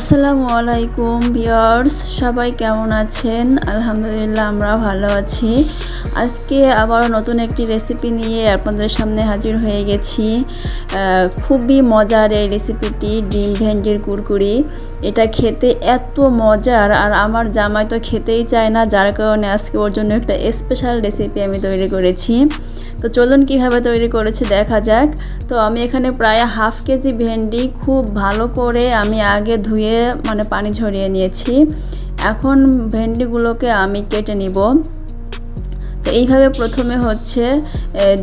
আসসালামু আলাইকুম ভিউয়ার্স, সবাই কেমন আছেন? আলহামদুলিল্লাহ, আমরা ভালো আছি। আজকে আবার নতুন একটি রেসিপি নিয়ে আপনাদের সামনে হাজির হয়ে গেছি। খুবই মজার এই রেসিপিটি ডিম ভেন্ডির কুরকুরি। এটা খেতে এত মজার, আর আমার জামাই তো খেতেই চায় না, যার কারণে আজকে ওর জন্য একটা স্পেশাল রেসিপি আমি তৈরি করেছি। তো চলুন কীভাবে তৈরি করেছি দেখা যাক। তো আমি এখানে প্রায় হাফ কেজি ভেন্ডি, খুব ভালো করে আমি আগে ধুয়ে মানে পানি ঝরিয়ে নিয়েছি। এখন ভেন্ডিগুলোকে আমি কেটে নিব। তো এইভাবে প্রথমে হচ্ছে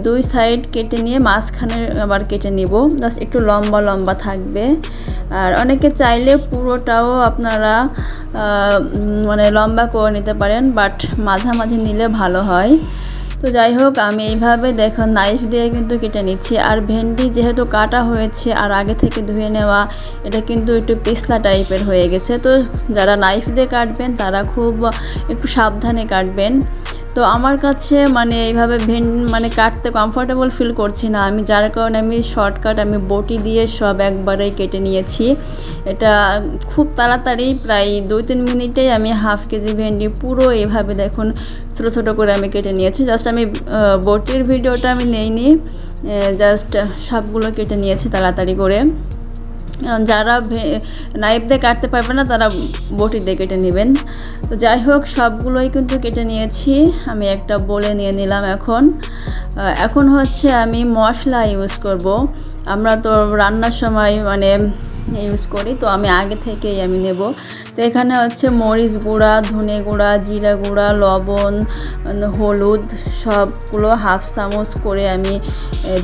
দুই সাইড কেটে নিয়ে মাঝখানে আবার কেটে নিব। জাস্ট একটু লম্বা লম্বা থাকবে। আর অনেকে চাইলে পুরোটাও আপনারা মানে লম্বা করে নিতে পারেন, বাট মাঝামাঝি নিলে ভালো হয়। তো যাই হোক, আমি এইভাবে দেখো নাইফ দিয়ে কিন্তু কেটে নিচ্ছি। আর ভেন্ডি যেহেতু কাটা হয়েছে আর আগে থেকে ধুয়ে নেওয়া, এটা কিন্তু একটু পিছলা টাইপের হয়ে গেছে। তো যারা নাইফ দিয়ে কাটবেন, তারা খুব একটু সাবধানে কাটবেন। তো আমার কাছে মানে এইভাবে ভেন মানে কাটতে কমফোর্টেবল ফিল করছি না। আমি যার কারণে আমি শর্টকাট আমি বটি দিয়ে সব একবারেই কেটে নিয়েছি। এটা খুব তাড়াতাড়ি, প্রায় দুই তিন মিনিটেই আমি হাফ কেজি ভেন্ডি পুরো এইভাবে দেখুন ছোটো ছোটো করে আমি কেটে নিয়েছি। জাস্ট আমি বটির ভিডিওটা আমি নেইনি জাস্ট সবগুলো কেটে নিয়েছি তাড়াতাড়ি করে। যারা নাইফ দিয়ে কাটতে পারবে না, তারা বটি দিয়ে কেটে নেবেন। তো যাই হোক, সবগুলোই কিন্তু কেটে নিয়েছি। আমি একটা বলে নিয়ে নিলাম এখন। এখন হচ্ছে আমি মশলা ইউজ করব। আমরা তো রান্নার সময় মানে ইউজ করি, তো আমি আগে থেকেই আমি নেব। তো এখানে হচ্ছে মরিচ গুঁড়া, ধনে গুঁড়া, জিরা গুঁড়া, লবণ হলুদ সবগুলো হাফ চামচ করে আমি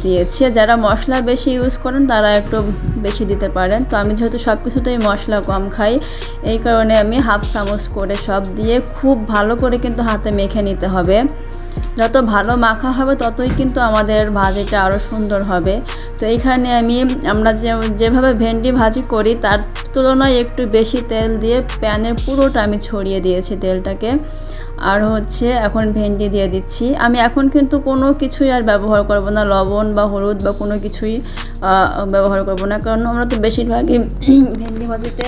দিয়েছি। যারা মশলা বেশি ইউজ করেন, তারা একটু বেশি দিতে পারেন। তো আমি যেহেতু সব কিছুতেই মশলা কম খাই, এই কারণে আমি হাফ চামচ করে সব দিয়ে খুব ভালো করে কিন্তু হাতে মেখে নিতে হবে। যত ভালো মাখা হবে, ততই কিন্তু আমাদের ভাজিটা আরও সুন্দর হবে। তো এইখানে আমি, আমরা যে, যেভাবে ভেন্ডি ভাজি করি, তার তুলনায় একটু বেশি তেল দিয়ে প্যানের পুরোটা আমি ছড়িয়ে দিয়েছি তেলটাকে। আর হচ্ছে এখন ভেন্ডি দিয়ে দিচ্ছি। আমি এখন কিন্তু কোনো কিছুই আর ব্যবহার করব না, লবণ বা হলুদ বা কোনো কিছুই ব্যবহার করব না। কারণ আমরা তো বেশিরভাগই ভেন্ডি ভাজিতে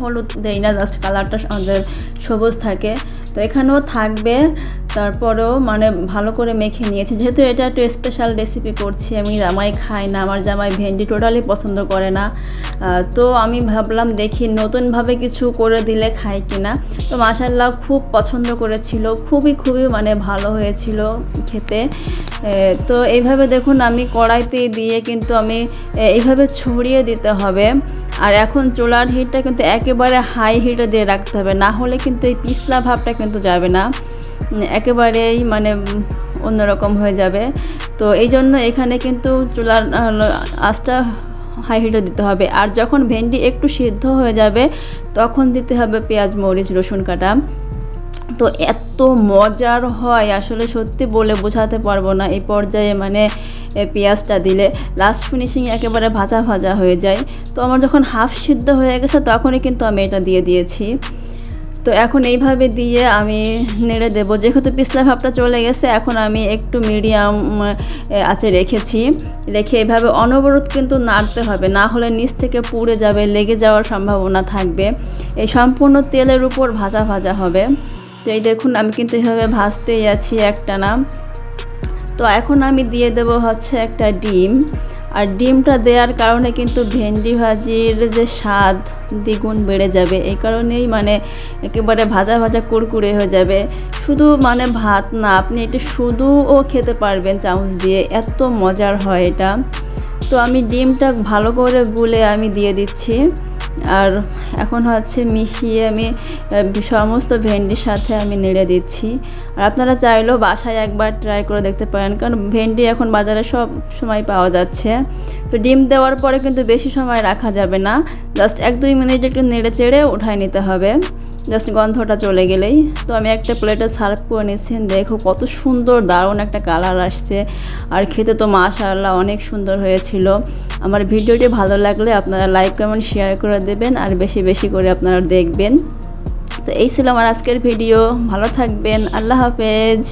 হলুদ দেই না, জাস্ট কালারটা আমাদের সবুজ থাকে। তো এখানেও থাকবে তারপরেও মানে ভালো করে মেখে নিয়েছি। যেহেতু এটা একটু স্পেশাল রেসিপি করছি, আমি জামাই খাই না, আমার জামাই ভেন্ডি টোটালি পছন্দ করে না। তো আমি ভাবলাম দেখি নতুনভাবে কিছু করে দিলে খাই কিনা। তো মাসাল্লাহ খুব পছন্দ করেছিল, খুবই খুবই মানে ভালো হয়েছিল খেতে। তো এইভাবে দেখুন আমি কড়াইতে দিয়ে কিন্তু আমি এইভাবে ছড়িয়ে দিতে হবে। আর এখন চুলার হিটটা কিন্তু একেবারে হাই হিটে দিয়ে রাখতে হবে, না হলে কিন্তু এই পিছলা ভাবটা কিন্তু যাবে না। একেবারেই মানে অন্যরকম হয়ে যাবে। তো এই জন্য এখানে কিন্তু চুলার আঁচটা হাই হিটে দিতে হবে। আর যখন ভেন্ডি একটু সিদ্ধ হয়ে যাবে, তখন দিতে হবে পেঁয়াজ, মরিচ, রসুন কাটা। তো এত মজার হয়, আসলে সত্যি বলে বোঝাতে পারব না এই পর্যায়ে মানে পেঁয়াজটা দিলে। লাস্ট ফিনিশিং একেবারে ভাজা ভাজা হয়ে যায়। তো আমার যখন হাফ সিদ্ধ হয়ে গেছে, তখনই কিন্তু আমি এটা দিয়ে দিয়েছি। তো এখন এইভাবে দিয়ে আমি নেড়ে দেবো। যেহেতু পিছলা ভাবটা চলে গেছে, এখন আমি একটু মিডিয়াম আছে রেখেছি। রেখে এভাবে অনবরত কিন্তু নাড়তে হবে, না হলে নিচ থেকে পুড়ে যাবে, লেগে যাওয়ার সম্ভাবনা থাকবে। এই সম্পূর্ণ তেলের উপর ভাজা ভাজা হবে। তো এই দেখুন, আমি কিন্তু এভাবে ভাজতেই আছি একটানা। তো এখন আমি দিয়ে দেব হচ্ছে একটা ডিম। আর ডিমটা দেওয়ার কারণে কিন্তু ভেন্ডি ভাজির যে স্বাদ দ্বিগুণ বেড়ে যাবে। এই কারণেই মানে একেবারে ভাজা ভাজা কুড়কুড়ে হয়ে যাবে। শুধু মানে ভাত না, আপনি এটা শুধুও খেতে পারবেন চামচ দিয়ে। এত মজার হয় এটা। তো আমি ডিমটা ভালো করে গুলে আমি দিয়ে দিচ্ছি। আর এখন হচ্ছে মিশিয়ে আমি সমস্ত ভেন্ডির সাথে আমি নেড়ে দিচ্ছি। আর আপনারা চাইলেও বাসায় একবার ট্রাই করে দেখতে পারেন, কারণ ভেন্ডি এখন বাজারে সব সময় পাওয়া যাচ্ছে। তো ডিম দেওয়ার পরে কিন্তু বেশি সময় রাখা যাবে না জাস্ট এক দুই মিনিট একটু নেড়ে চেড়ে উঠায় নিতে হবে। জাস্ট গন্ধটা চলে গেলেই। তো আমি একটা প্লেটে সার্ভ করে নিচ্ছি, দেখো কত সুন্দর দারুণ একটা কালার আসছে। আর খেতে তো মাশাআল্লাহ অনেক সুন্দর হয়েছিল। আমার ভিডিওটি ভালো লাগলে আপনারা লাইক কমেন্ট শেয়ার করে দেবেন আর বেশি বেশি করে আপনারা দেখবেন। তো এই ছিল আমার আজকের ভিডিও। ভালো থাকবেন। আল্লাহ হাফেজ।